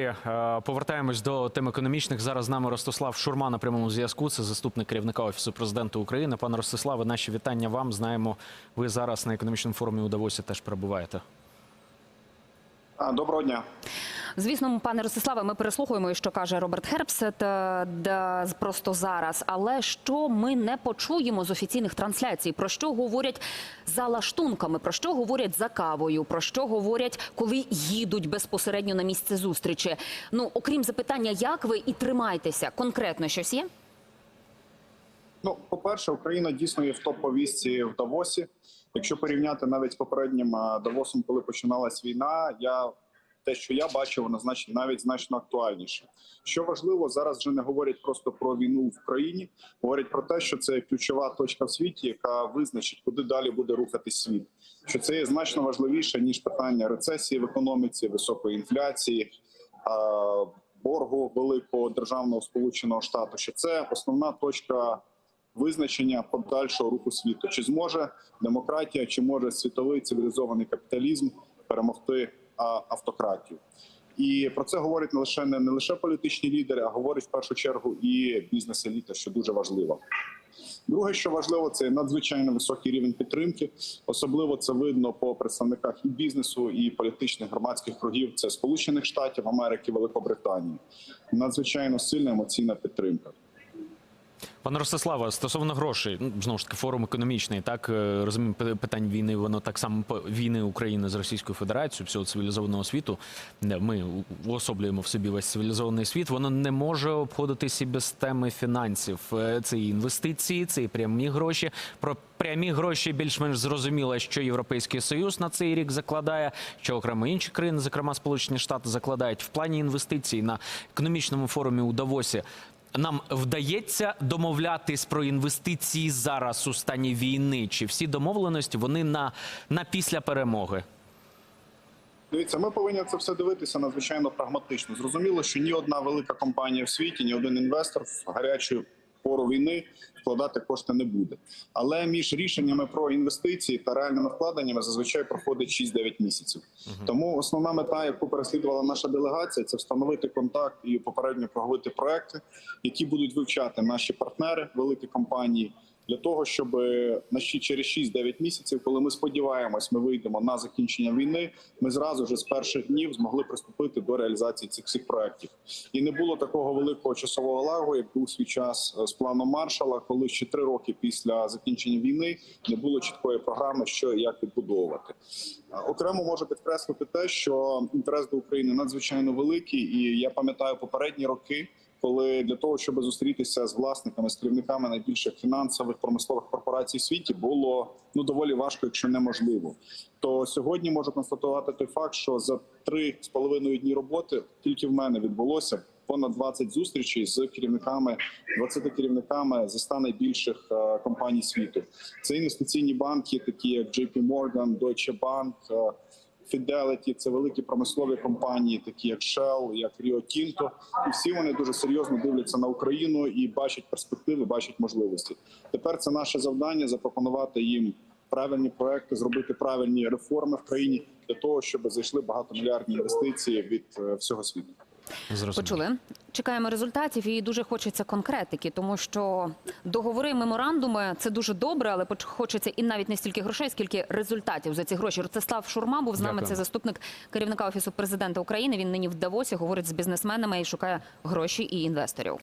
Е, Повертаємось до тем економічних. Зараз з нами Ростислав Шурма на прямому зв'язку. Це заступник керівника офісу президента України. Пане Ростиславе, наші вітання вам. Знаємо, ви зараз на економічному форумі у Давосі теж перебуваєте. Доброго дня. Звісно, пане Ростиславе, ми переслухаємо, що каже Роберт Хербсет е, просто зараз. Але що ми не почуємо з офіційних трансляцій? Про що говорять за лаштунками? Про що говорять за кавою? Про що говорять, коли їдуть безпосередньо на місце зустрічі? Ну, окрім запитання, як ви і тримайтеся, конкретно щось є? Ну, по-перше, Україна дійсно є в топ-повістці в Давосі. Якщо порівняти навіть з попереднім Давосом, коли починалась війна, я те, що я бачив, воно значить навіть значно актуальніше. Що важливо, зараз вже не говорять просто про війну в Україні, говорять про те, що це ключова точка в світі, яка визначить, куди далі буде рухатись світ. Що це є значно важливіше ніж питання рецесії в економіці, високої інфляції. Боргу великого державного сполученого штату, що це основна точка визначення подальшого руху світу. Чи зможе демократія, чи може світовий цивілізований капіталізм перемогти автократію? І про це говорять не лише не, лише політичні лідери, а говорить в першу чергу і бізнес-еліта, що дуже важливо. Друге, що важливо, це надзвичайно високий рівень підтримки. Особливо це видно по представниках і бізнесу, і політичних громадських кругів. Це Сполучених Штатів Америки, Великобританії. Надзвичайно сильна емоційна підтримка. Пане Ростиславе, стосовно грошей, ну знову ж таки, форум економічний, так е, розуміємо, питань війни, воно так само війни України з Російською Федерацією, всього цивілізованого світу. Ми уособлюємо в собі весь цивілізований світ. Воно не може обходитися без теми фінансів. Е, Це і інвестиції, це і прямі гроші. Про прямі гроші більш-менш зрозуміло, що Європейський Союз на цей рік закладає, що окремо інші країни, зокрема Сполучені Штати, закладають в плані інвестицій на економічному форумі у Давосі. Нам вдається домовлятись про інвестиції зараз у стані війни? Чи всі домовленості вони на, на після перемоги? Дивіться, ми повинні це все дивитися надзвичайно прагматично. Зрозуміло, що ні одна велика компанія в світі, ні один інвестор в гарячу пору війни вкладати кошти не буде. Але між рішеннями про інвестиції та реальними вкладеннями зазвичай проходить 6-9 місяців. Тому основна мета, яку переслідувала наша делегація, це встановити контакт і попередньо проговорити проекти, які будуть вивчати наші партнери, великі компанії. Для того щоб на ще через 6-9 місяців, коли ми сподіваємось, ми вийдемо на закінчення війни, ми зразу ж з перших днів змогли приступити до реалізації цих всіх проектів. І не було такого великого часового лагу, як був свій час е, з планом Маршала, коли ще три роки після закінчення війни не було чіткої програми, що і як відбудовувати. Е, Окремо можу підкреслити те, що інтерес до України надзвичайно великий, і я пам'ятаю попередні роки коли для того, щоб зустрітися з власниками, з керівниками найбільших фінансових промислових корпорацій в світі, було ну доволі важко, якщо неможливо. То сьогодні можу констатувати той факт, що за три з половиною дні роботи тільки в мене відбулося понад 20 зустрічей з керівниками, 20 керівниками зі 100 найбільших е, компаній світу. Це інвестиційні банки, такі як JP Morgan, Deutsche Bank, е, Fidelity, це великі промислові компанії, такі як Shell, як Rio Tinto. І всі вони дуже серйозно дивляться на Україну і бачать перспективи, бачать можливості. Тепер це наше завдання запропонувати їм правильні проекти, зробити правильні реформи в країні для того, щоб зайшли багатомільярдні інвестиції від е, всього світу. Зрозуміло. Почули. Чекаємо результатів і дуже хочеться конкретики, тому що договори, меморандуми це дуже добре, але хочеться і навіть не стільки грошей, скільки результатів за ці гроші. Ростислав Шурма був з нами. Дякую. Це заступник керівника офісу президента України. Він нині в Давосі говорить з бізнесменами і шукає гроші і інвесторів.